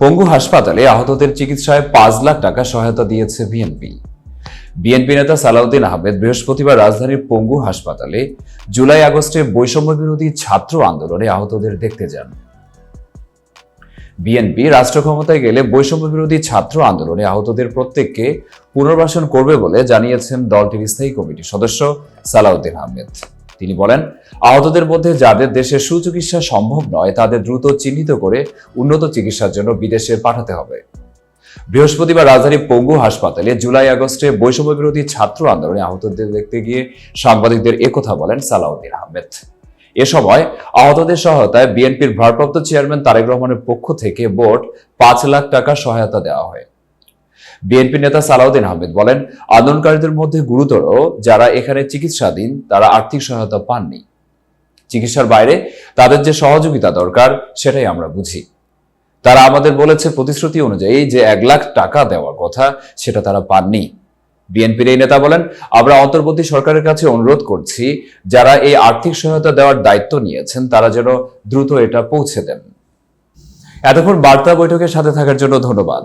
পঙ্গু হাসপাতালে আহতদের চিকিৎসায় পাঁচ লাখ টাকা সহায়তা দিয়েছে বিএনপি। বিএনপি নেতা সালাউদ্দিন আহমেদ বৃহস্পতিবার রাজধানীর পঙ্গু হাসপাতালে জুলাই আগস্টে বৈষম্য বিরোধী ছাত্র আন্দোলনে আহতদের দেখতে যান। বিএনপি রাষ্ট্র ক্ষমতায় গেলে বৈষম্য বিরোধী ছাত্র আন্দোলনে আহতদের প্রত্যেককে পুনর্বাসন করবে বলে জানিয়েছেন দলটির স্থায়ী কমিটির সদস্য সালাউদ্দিন আহমেদ। তিনি বলেন, আহতদের মধ্যে যাদের দেশে সুচিকিৎসা সম্ভব নয়, তাদের দ্রুত চিহ্নিত করে উন্নত চিকিৎসার জন্য বিদেশে পাঠাতে হবে। বৃহস্পতিবার রাজধানী পঙ্গু হাসপাতালে জুলাই আগস্টে বৈষম্য বিরোধী ছাত্র আন্দোলনে আহতদের দেখতে গিয়ে সাংবাদিকদের একথা বলেন সালাউদ্দিন আহমেদ। এ সময় আহতদের সহায়তায় বিএনপির ভারপ্রাপ্ত চেয়ারম্যান তারেক রহমানের পক্ষ থেকে বোর্ড পাঁচ লাখ টাকা সহায়তা দেওয়া হয়। বিএনপি নেতা সালাউদ্দিন আহমেদ বলেন, আন্দোলনকারীদের মধ্যে গুরুতর যারা এখানে চিকিৎসাধীন, তারা আর্থিক সহায়তা পাননি। চিকিৎসার বাইরে তাদের যে সহযোগিতা দরকার, সেটাই আমরা বুঝি। তারা আমাদের বলেছে প্রতিশ্রুতি অনুযায়ী যে এক লাখ টাকা দেওয়ার কথা, সেটা তারা পাননি। বিএনপির এই নেতা বলেন, আমরা অন্তর্বর্তী সরকারের কাছে অনুরোধ করছি, যারা এই আর্থিক সহায়তা দেওয়ার দায়িত্ব নিয়েছেন, তারা যেন দ্রুত এটা পৌঁছে দেন। এতক্ষণ বার্তা বৈঠকের সাথে থাকার জন্য ধন্যবাদ।